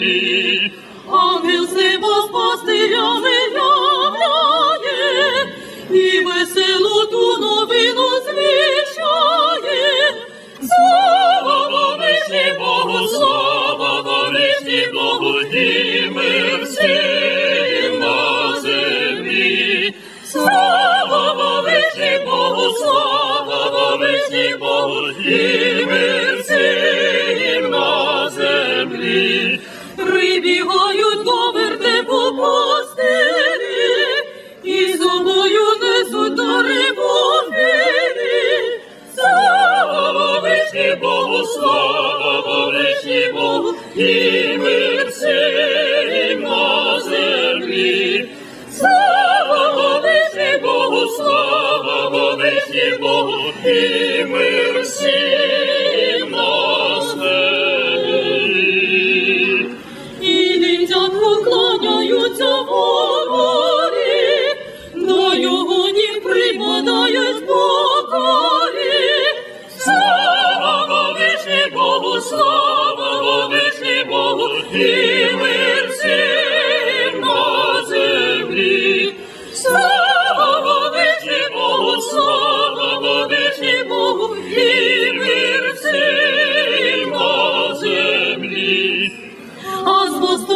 землі. Ангел з пастирями являє, і веселу ту новину звіщає. Слава вовишній Богу, слава вовишній Богу, і мир всім на землі. Слава вовишній Богу, слава вовишній Богу, і мир всім на землі. Прибігають до вертепу пастирі, і зоною несуть дари Божі. Слава вовишній Богу, слава вовишній Богу, і мир всім на землі. Слава вовишній Богу, слава вовишній Богу, і мир всім Слава вовишній Богу, і мир всім землі. Слава вовишній Богу, слава вовишній Богу, і мир всім землі. А з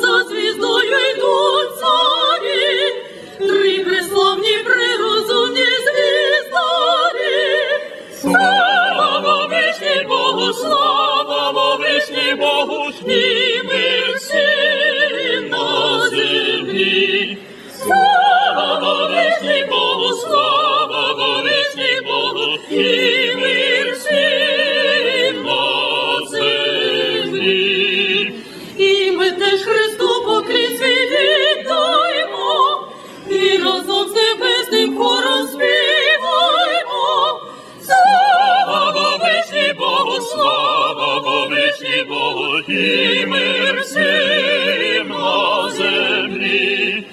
за звіздою йдуть слава вовишній Богу, і мир на землі. Слава вовишній Богу, слава вовишній Богу, Богу, і мир всім на землі.